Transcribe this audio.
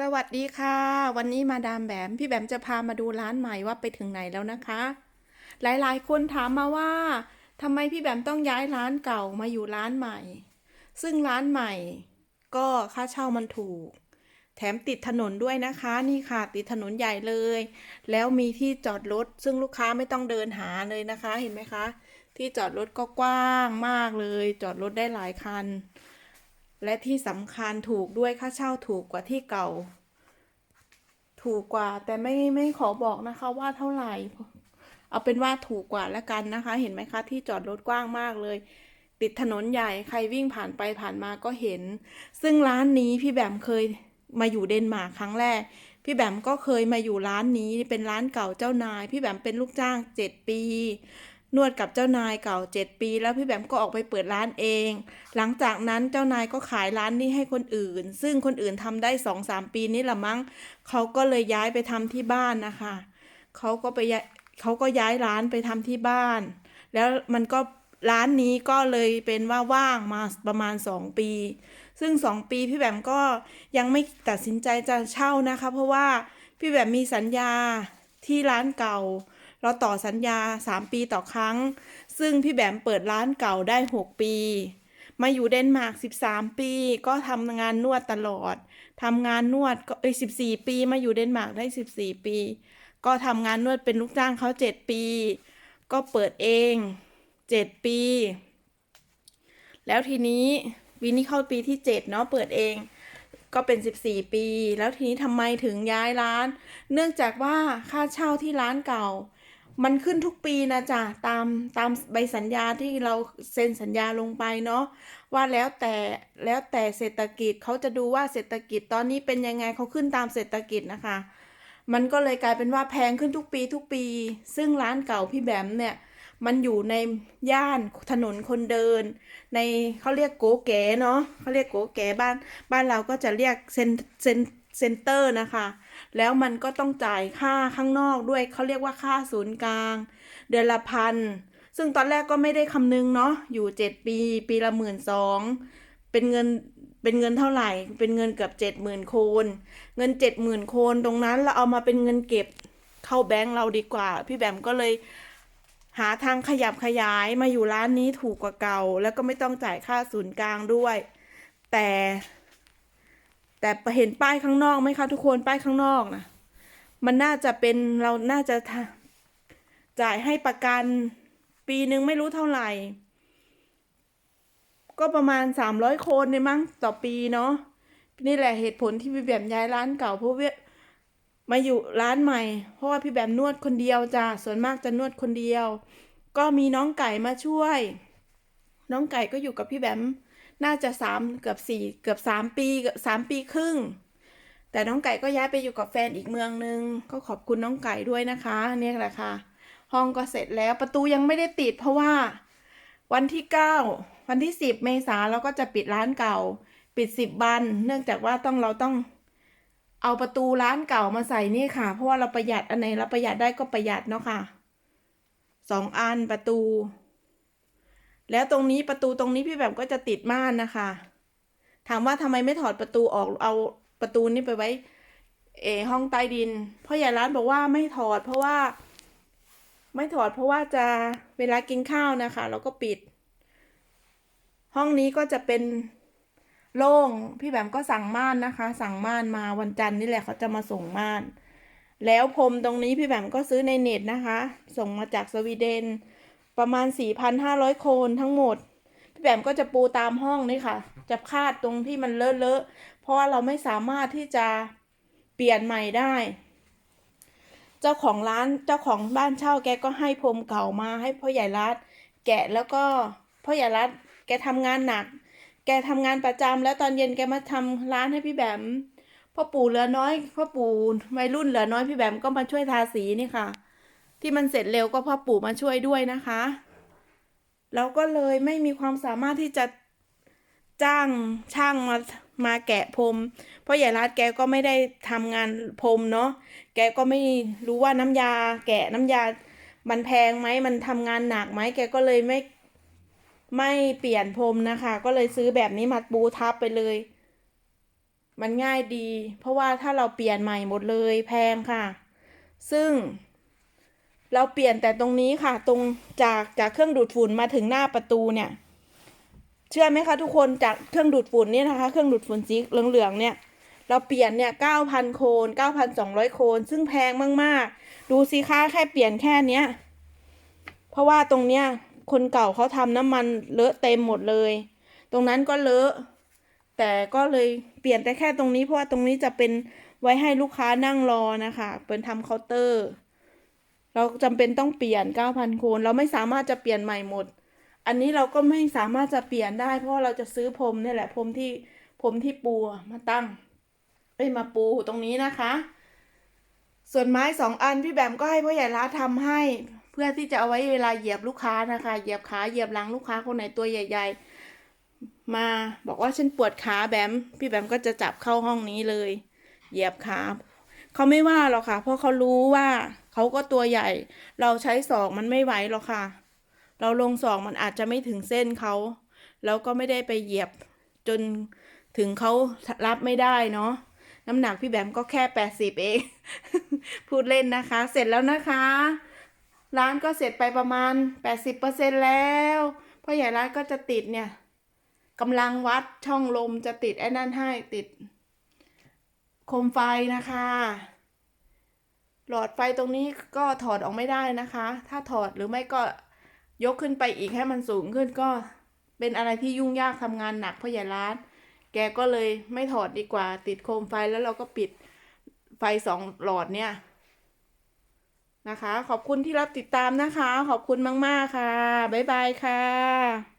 สวัสดีค่ะ วันนี้มาดามแบมพี่แบมจะพามาดูร้านใหม่ว่าไปถึงไหนแล้วนะคะ หลายๆ คนถามมาว่าทำไมพี่แบมต้องย้ายร้านเก่ามาอยู่ร้านใหม่ ซึ่งร้านใหม่ ก็ค่าเช่ามันถูก แถมติดถนนด้วยนะคะ นี่ค่ะติดถนนใหญ่เลย แล้วมีที่จอดรถ ซึ่งลูกค้าไม่ต้องเดินหาเลยนะคะเห็นไหมคะ ที่จอดรถก็กว้างมากเลย จอดรถได้หลายคัน และที่สำคัญถูกด้วยค่าเช่าถูกกว่าที่เก่า ถูกกว่าแต่ไม่ไม่ขอบอกนะคะว่าเท่าไหร่ เอาเป็นว่าถูกกว่าแล้วกันนะคะ เห็นไหมคะที่จอดรถกว้างมากเลย ติดถนนใหญ่ใครวิ่งผ่านไปผ่านมาก็เห็น ซึ่งร้านนี้พี่แบมเคยมาอยู่เดนมาร์กครั้งแรก พี่แบมก็เคยมาอยู่ร้านนี้เป็นร้านเก่าเจ้านาย พี่แบมเป็นลูกจ้างเจ็ดปี นวดกับเจ้านายเก่าเจ็ดปี แล้วพี่แบมก็ออกไปเปิดร้านเอง หลังจากนั้นเจ้านายก็ขายร้านนี้ให้คนอื่น ซึ่งคนอื่นทำได้สองสามปีนี่แหละมั้งเขาก็เลยย้ายไปทำที่บ้านนะคะเขาก็ไปเขาก็ย้ายร้านไปทำที่บ้าน แล้วมันก็ร้านนี้ก็เลยเป็นว่าว่างมาประมาณสองปี ซึ่งสองปีพี่แบมก็ยังไม่ตัดสินใจจะเช่านะคะ เพราะว่าพี่แบมมีสัญญาที่ร้านเก่า เราต่อสัญญา 3 ปีต่อครั้ง ซึ่งพี่แบมเปิดร้านเก่าได้ 6 ปี มาอยู่เดนมาร์ก 13 ปี ก็ทำงานนวดตลอดทำงานนวดก็เอ้ย14 ปี มาอยู่เดนมาร์กได้ 14 ปี ก็ทำงานนวดเป็นลูกจ้างเขา 7 ปี ก็เปิดเอง 7 ปี แล้วทีนี้ปีนี้เข้าปีที่ 7 เนาะเปิดเองก็เป็น 14 ปี แล้วทีนี้ทำไมถึงย้ายร้าน เนื่องจากว่าค่าเช่าที่ร้านเก่า มันขึ้นทุกปีนะจ๊ะตามตามใบสัญญาที่เราเซ็นสัญญาลงไปเนาะว่าแล้วแต่แล้วแต่เศรษฐกิจเขาจะดูว่าเศรษฐกิจตอนนี้เป็นยังไงเขาขึ้นตามเศรษฐกิจนะคะ มันก็เลยกลายเป็นว่าแพงขึ้นทุกปีทุกปี ซึ่งร้านเก่าพี่แบมเนี่ยมันอยู่ในย่านถนนคนเดิน ในเขาเรียกโกแก๋เนาะเขาเรียกโกแก๋บ้านบ้านเราก็จะเรียกเซนเซน เซ็นเตอร์นะคะ แล้วมันก็ต้องจ่ายค่าข้างนอกด้วยเขาเรียกว่าค่าศูนย์กลาง เดือนละพัน ซึ่งตอนแรกก็ไม่ได้คำนึงเนาะ อยู่เจ็ดปี ปีละหมื่นสอง เป็นเงิน เป็นเงินเท่าไหร่ เป็นเงินเกือบเจ็ดหมื่นโคนเงินเจ็ดหมื่นโคนตรงนั้นเราเอามาเป็นเงินเก็บเข้าแบงก์เราดีกว่า พี่แบมก็เลยหาทางขยับขยายมาอยู่ร้านนี้ถูกกว่าเก่า แล้วก็ไม่ต้องจ่ายค่าศูนย์กลางด้วย แต่ แต่เห็นป้ายข้างนอกไหมคะทุกคนป้ายข้างนอกนะมันน่าจะเป็นเราน่าจะจ่ายให้ประกันปีหนึ่งไม่รู้เท่าไหร่ ก็ประมาณสามร้อยคนเนี่ยมั้งต่อปีเนาะนี่แหละเหตุผลที่พี่แบมย้ายร้านเก่าเพราะว่ามาอยู่ร้านใหม่ เพราะว่าพี่แบมนวดคนเดียวจ้ะส่วนมากจะนวดคนเดียว ก็มีน้องไก่มาช่วย น้องไก่ก็อยู่กับพี่แบม น่าจะสามเกือบสี่เกือบสามปีเกือบสามปีครึ่ง แต่น้องไก่ก็ย้ายไปอยู่กับแฟนอีกเมืองนึง ก็ขอบคุณน้องไก่ด้วยนะคะเนี่ยแหละค่ะ ห้องก็เสร็จแล้วประตูยังไม่ได้ติดเพราะว่า วันที่เก้าวันที่สิบเมษาเราก็จะปิดร้านเก่า ปิดสิบวัน เนื่องจากว่าต้องเราต้องเอาประตูร้านเก่ามาใส่นี่ค่ะ เพราะว่าเราประหยัดอันไหนเราประหยัดได้ก็ประหยัดเนาะค่ะสองอันประตู แล้วตรงนี้ประตูตรงนี้พี่แบบก็จะติดม่านนะคะ ถามว่าทำไมไม่ถอดประตูออกเอาประตูนี้ไปไว้เออห้องใต้ดินพ่อใหญ่ร้านบอกว่าไม่ถอดเพราะว่า ไม่ถอดเพราะว่าจะเวลากินข้าวนะคะ เราก็ปิด ห้องนี้ก็จะเป็นโล่งพี่แบมก็สั่งม่านนะคะ สั่งม่านมาวันจันทร์นี่แหละเขาจะมาส่งม่าน แล้วพรมตรงนี้พี่แบมก็ซื้อในเน็ตนะคะ ส่งมาจากสวีเดน ประมาณ 4,500โคนทั้งหมด พี่แบมก็จะปูตามห้องนี่ค่ะ จะคาดตรงที่มันเลอะๆ เพราะว่าเราไม่สามารถที่จะเปลี่ยนใหม่ได้ เจ้าของร้านเจ้าของบ้านเช่าแกก็ให้พรมเก่ามาให้พ่อใหญ่รัดแกะแล้วก็พ่อใหญ่รัดแกทำงานหนัก แกทำงานประจำแล้วตอนเย็นแกมาทำร้านให้พี่แบมพ่อปู่เหลือน้อยพ่อปู่วัยรุ่นเหลือน้อยพี่แบมก็มาช่วยทาสีนี่ค่ะ ที่มันเสร็จเร็วก็พ่อปู่มาช่วยด้วยนะคะเราก็เลยไม่มีความสามารถที่จะจ้างช่างมามาแกะพรม เพราะใหญ่รัดแกก็ไม่ได้ทำงานพรมเนาะ แกก็ไม่รู้ว่าน้ำยา แกะน้ำยา มันแพงไหม มันทำงานหนักไหม แกก็เลยไม่ไม่เปลี่ยนพรมนะคะ ก็เลยซื้อแบบนี้มาปูทับไปเลย มันง่ายดี เพราะว่าถ้าเราเปลี่ยนใหม่หมดเลยแพงค่ะ ซึ่ง เราเปลี่ยนแต่ตรงนี้ค่ะ ตรงจากจากเครื่องดูดฝุ่นมาถึงหน้าประตูเนี่ย เชื่อไหมคะทุกคนจากเครื่องดูดฝุ่นเนี่ยนะคะ เครื่องดูดฝุ่นสีเหลืองๆเนี่ย เราเปลี่ยนเนี่ยเก้าพันโคนเก้าพันสองร้อยโคน ซึ่งแพงมากๆ ดูสิคะแค่เปลี่ยนแค่เนี้ย เพราะว่าตรงเนี้ยคนเก่าเขาทำน้ำมันเลอะเต็มหมดเลย ตรงนั้นก็เลอะ แต่ก็เลยเปลี่ยนแต่แค่ตรงนี้เพราะว่าตรงนี้จะเป็นไว้ให้ลูกค้านั่งรอนะคะ เป็นทำเคาน์เตอร์ เราจำเป็นต้องเปลี่ยนเก้าพันโคน เราไม่สามารถจะเปลี่ยนใหม่หมด อันนี้เราก็ไม่สามารถจะเปลี่ยนได้ เพราะเราจะซื้อพรมนี่แหละพรมที่พรมที่ปูมาตั้งเอ้ยมาปูตรงนี้นะคะ ส่วนไม้สองอันพี่แบมก็ให้พ่อใหญ่ร้านทำให้ เพื่อที่จะเอาไว้เวลาเหยียบลูกค้านะคะ เหยียบขาเหยียบหลังลูกค้าคนไหนตัวใหญ่ ๆ มาบอกว่าฉันปวดขาแบมพี่แบมก็จะจับเข้าห้องนี้เลย เหยียบขา เขาไม่ว่าหรอกค่ะ เพราะเขารู้ว่าเขาก็ตัวใหญ่ เราใช้ศอกมันไม่ไหวหรอกค่ะ เราลงศอกมันอาจจะไม่ถึงเส้นเขาแล้วก็ไม่ได้ไปเหยียบจนถึงเขารับไม่ได้เนาะน้ำหนักพี่แบมก็แค่แปดสิบเอง พูดเล่นนะคะ เสร็จแล้วนะคะ ร้านก็เสร็จไปประมาณแปดสิบเปอร์เซ็นแล้วพ่อใหญ่ร้านก็จะติดเนี่ยกำลังวัดช่องลมจะติดไอ้นั่นให้ติด โคมไฟนะคะ หลอดไฟตรงนี้ก็ถอดออกไม่ได้นะคะ ถ้าถอดหรือไม่ก็ยกขึ้นไปอีกให้มันสูงขึ้นก็เป็นอะไรที่ยุ่งยากทำงานหนักพ่อใหญ่ร้าน แกก็เลยไม่ถอดดีกว่า ติดโคมไฟแล้วเราก็ปิดไฟสองหลอดเนี่ยนะคะ ขอบคุณที่รับติดตามนะคะ ขอบคุณมาก ๆ ค่ะ บ๊ายบายค่ะ